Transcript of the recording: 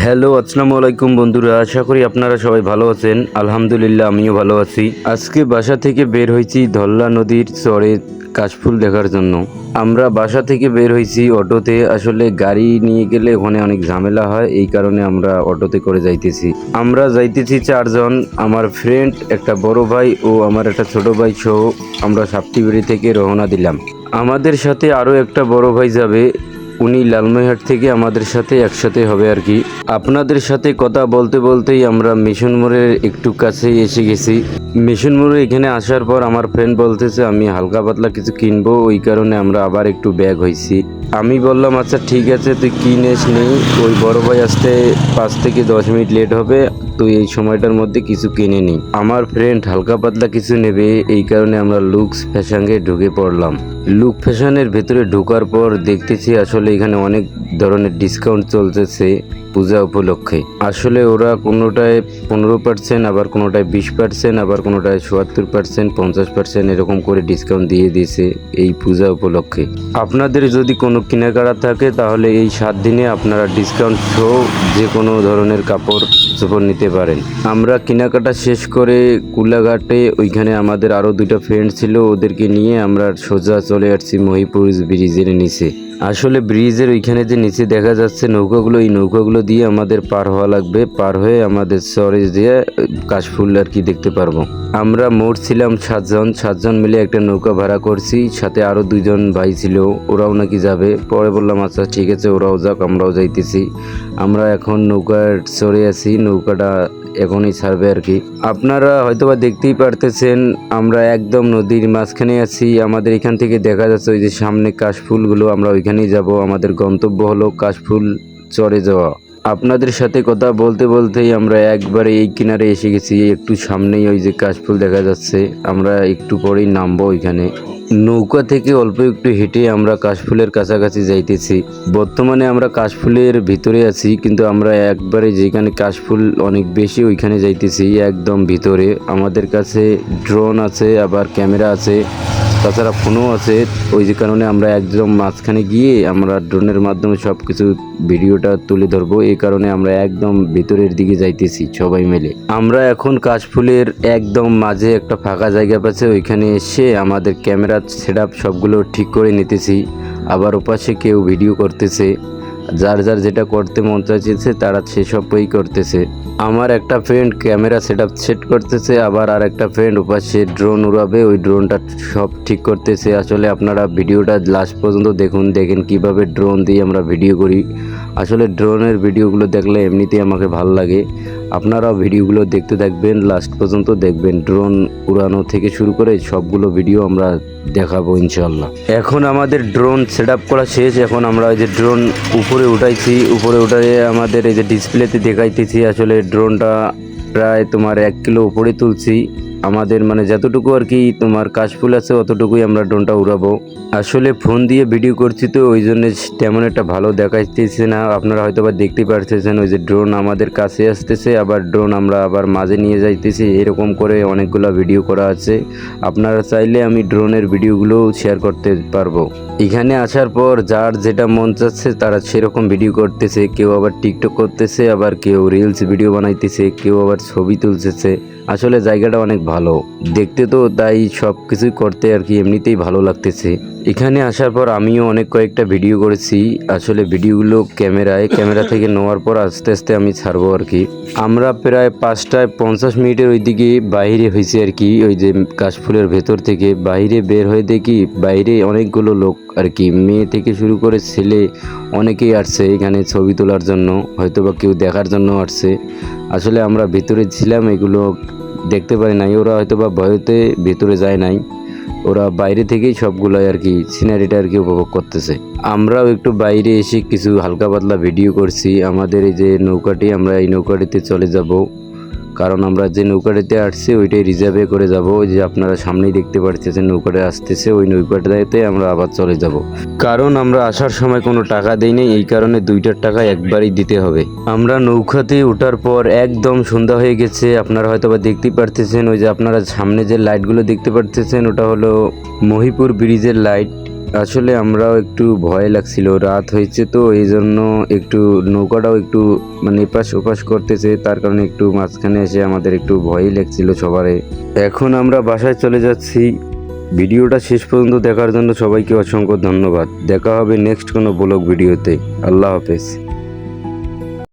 Hello, আসসালামু আলাইকুম বন্ধুরা। আশা করি আপনারা সবাই ভালো আছেন। আলহামদুলিল্লাহ, আমিও ভালো আছি। আজকে বাসা থেকে বের হয়েছি ধল্লা নদীর চরে কাশফুল দেখার জন্য। আমরা বাসা থেকে বের হয়েছি অটোতে। আসলে গাড়ি নিয়ে গেলে ওখানে অনেক ঝামেলা হয়, এই কারণে আমরা অটোতে করে যাইতেছি। আমরা যাইতেছি চারজন, আমার ফ্রেন্ড একটা বড় ভাই ও আমার একটা ছোট ভাই সহ আমরা সাপ্তিবাড়ি থেকে রওনা দিলাম। আমাদের সাথে আরও একটা বড় ভাই যাবে। উনি লালমনিরহাট থেকে আমাদের সাথে একসাথে হবে আর কি। আপনাদের সাথে কথা বলতে বলতেই আমরা মিশন মোড়ের একটু কাছেই এসে গেছি। মিশন মোড়ে এখানে আসার পর আমার ফ্রেন্ড বলতেছে, আমি হালকা পাতলা কিছু কিনবো, ওই কারণে আমরা আবার একটু ব্যাগ হয়েছি আমি বললাম আচ্ছা ঠিক আছে, তুই কিনেস নেই ওই বড় ভাই আসতে পাঁচ থেকে দশ মিনিট লেট হবে। তুই এই সময়টার মধ্যে কিছু কিনে নিই আমার ফ্রেন্ড হালকা পাতলা কিছু নেবে, এই কারণে আমরা লুকস ফ্যাশনকে ঢুকে পড়লাম। লুক ফ্যাশনের ভেতরে ঢোকার পর দেখতেছি আসলে এখানে অনেক ধরনের ডিসকাউন্ট চলতেছে। পূজা উপলক্ষে। আসলে ওরা কোনোটায় পনেরো পার্সেন্ট আবার কোনোটায় বিশ পার্সেন্ট আবার কোনোটায় চুয়াত্তর পার্সেন্ট পঞ্চাশ পার্সেন্ট এরকম করে ডিসকাউন্ট দিয়ে দিয়েছে এই পূজা উপলক্ষে। আপনাদের যদি কোনো কেনাকাটা থাকে, তাহলে এই সাত দিনে আপনারা ডিসকাউন্ট সহ যে কোনো ধরনের কাপড় চোপড় নিতে পারেন। আমরা কেনাকাটা শেষ করে কুলাঘাটে, ওইখানে আমাদের আরও দুটো ফ্রেন্ড ছিল, ওদেরকে নিয়ে আমরা সোজা চলে আসছি মহিপুর ব্রিজের নিচে। আসলে ব্রিজের ওইখানে যে নিচে দেখা যাচ্ছে নৌকাগুলো, এই নৌকাগুলো দিয়ে আমাদের পার হওয়া লাগবে, পার হয়ে আমাদের সরেজ দিয়ে কাশফুল আর কি দেখতে পারব। আমরা মোট ছিলাম সাতজন সাতজন মিলে একটা নৌকা ভাড়া করছি, সাথে আরও দুইজন ভাই ছিল, ওরাও নাকি যাবে। পরে বললাম আচ্ছা ঠিক আছে, ওরাও যাক, আমরাও যাইতেছি। আমরা এখন নৌকার চড়ে আছি, নৌকাটা এখনই ছাড়বে আর কি। আপনারা হয়তোবা দেখতেই পারতেছেন, আমরা একদম নদীর মাঝখানে আছি। আমাদের এখান থেকে দেখা যাচ্ছে ওই যে সামনে কাশফুলগুলো, আমরা ওইখানেই যাব। আমাদের গন্তব্য হলো কাশফুল চরে যাওয়া। আপনাদের সাথে কথা বলতে বলতেই আমরা একবারে এই কিনারে এসে গেছি, একটু সামনেই ওই যে কাশফুল দেখা যাচ্ছে। আমরা একটু পরেই নামবো ওইখানে। নৌকা থেকে অল্প একটু হেঁটে আমরা কাশফুলের কাছাকাছি যাইতেছি। বর্তমানে আমরা কাশফুলের ভিতরে আছি, কিন্তু আমরা একবারে যেখানে কাশফুল অনেক বেশি ওইখানে যাইতেছি, একদম ভিতরে। আমাদের কাছে ড্রোন আছে, আবার ক্যামেরা আছে। তাছাড়া ফোনও আছে। ওই যে কারণে আমরা একদম মাঝখানে গিয়ে আমরা ড্রোনের মাধ্যমে সব কিছু ভিডিওটা তুলে ধরবো। এই কারণে আমরা একদম ভিতরের দিকে যাইতেছি সবাই মিলে। আমরা এখন কাশফুলের একদম মাঝে একটা ফাঁকা জায়গা পাচ্ছে। ওইখানে এসে আমাদের ক্যামেরা সেট সবগুলো ঠিক করে নিতেছি। আবার ওপাশে কেউ ভিডিও করতেছে। যার যার যেটা করতে মন চাইছে তারা সেসবই করতেছে। আমার একটা ফ্রেন্ড ক্যামেরা সেট সেট করতেছে, আবার আর একটা ফ্রেন্ড উপাশে ড্রোন উড়াবে, ওই ড্রোনটা সব ঠিক করতেছে। আসলে আপনারা ভিডিওটা লাস্ট পর্যন্ত দেখুন, দেখেন কীভাবে ড্রোন দিয়ে আমরা ভিডিও করি। আসলে ড্রোনের ভিডিওগুলো দেখলে এমনিতেই আমাকে ভালো লাগে। আপনারাও ভিডিওগুলো দেখতে থাকবেন লাস্ট পর্যন্ত দেখবেন। ড্রোন উড়ানো থেকে শুরু করে সবগুলো ভিডিও আমরা দেখাবো ইনশাল্লাহ এখন আমাদের ড্রোন সেট করা শেষ। এখন আমরা ওই যে ড্রোন উপরে উঠাইছি। উপরে উঠাই আমাদের এই যে ডিসপ্লেতে দেখাইতেছি, আসলে ড্রোনটা প্রায় তোমার এক কিলো উপরে তুলছি। আমাদের মানে যতটুকু আর কি তোমার কাশফুল আছে, অতটুকুই আমরা ড্রোনটা উড়াবো। আসলে ফোন দিয়ে ভিডিও করছি তো, ওই জন্য তেমন একটা ভালো দেখাইতেছে না। আপনারা হয়তো বা দেখতে পারতেছেন, ওই যে ড্রোন আমাদের কাছে আসতেছে, আবার ড্রোন আমরা আবার মাঝে নিয়ে যাইতেছি। এরকম করে অনেকগুলো ভিডিও করা আছে। আপনারা চাইলে আমি ড্রোনের ভিডিওগুলো শেয়ার করতে পারব। এখানে আসার পর যার যেটা মন চাচ্ছে, তারা সেরকম ভিডিও করতেছে। কেউ আবার টিকটক করতেছে, আবার কেউ রিলস ভিডিও বানাইতেছে, কেউ আবার ছবি তুলতেছে। আসলে জায়গাটা অনেক ভালো। দেখতে তো তাই সব কিছুই করতে আর কি এমনিতেই ভালো লাগতেছে। এখানে আসার পর আমিও অনেক কয়েকটা ভিডিও করেছি। আসলে ভিডিওগুলো ক্যামেরায়, ক্যামেরা থেকে নেওয়ার পর আস্তে আস্তে আমি ছাড়বো আর কি। আমরা প্রায় পাঁচটায় পঞ্চাশ মিনিটের ওইদিকে বাইরে হয়েছি আর কি। ওই যে কাশফুলের ভেতর থেকে বাইরে বের হয়ে দেখি বাইরে অনেকগুলো লোক আর কি। মেয়ে থেকে শুরু করে ছেলে অনেকেই আসছে এখানে ছবি তোলার জন্য হয়তো বা কেউ দেখার জন্য আসছে। আসলে আমরা ভিতরে ছিলাম, এগুলো দেখতে পারি নাই। ওরা হয়তো বা ভয়তে ভিতরে যায় নাই। ওরা বাইরে থেকেই সবগুলো আর কি সিনারিটা আর কি উপভোগ করতেছে। আমরাও একটু বাইরে এসে কিছু হালকা পাতলা ভিডিও করছি। আমাদের এই যে নৌকাটি, আমরা এই নৌকাটিতে চলে যাব। কারণ আমরা যে নৌকাটাতে আসছি, ওইটাই রিজার্ভে করে যাব। ওই যে আপনারা সামনেই দেখতে পাচ্ছেন নৌকাটা আসতেছে। ওই নৌকাটাতে আমরা আবার চলে যাব। কারণ আমরা আসার সময় কোনো টাকা দেই নাই, এই কারণে দুইটার টাকা একবারই দিতে হবে। আমরা নৌকাতে ওঠার পর একদম সন্ধ্যা হয়ে গেছে। আপনারা হয়তো বা দেখতেই পারতেছেন, ওই যে আপনারা সামনে যে লাইটগুলো দেখতে পারতেছেন, ওটা হলো মহিপুর ব্রিজের লাইট আসলে আমরাও একটু ভয় লাগছিল, রাত হয়েছে তো এই জন্য একটু নৌকাটাও একটু মানে এপাশ ওপাশ করতেছে, তার কারণে একটু মাঝখানে এসে আমাদের একটু ভয়ই লাগছিল সবারে এখন আমরা বাসায় চলে যাচ্ছি। ভিডিওটা শেষ পর্যন্ত দেখার জন্য সবাইকে অসংখ্য ধন্যবাদ। দেখা হবে নেক্সট কোনো ব্লগ ভিডিওতে। আল্লাহ হাফেজ।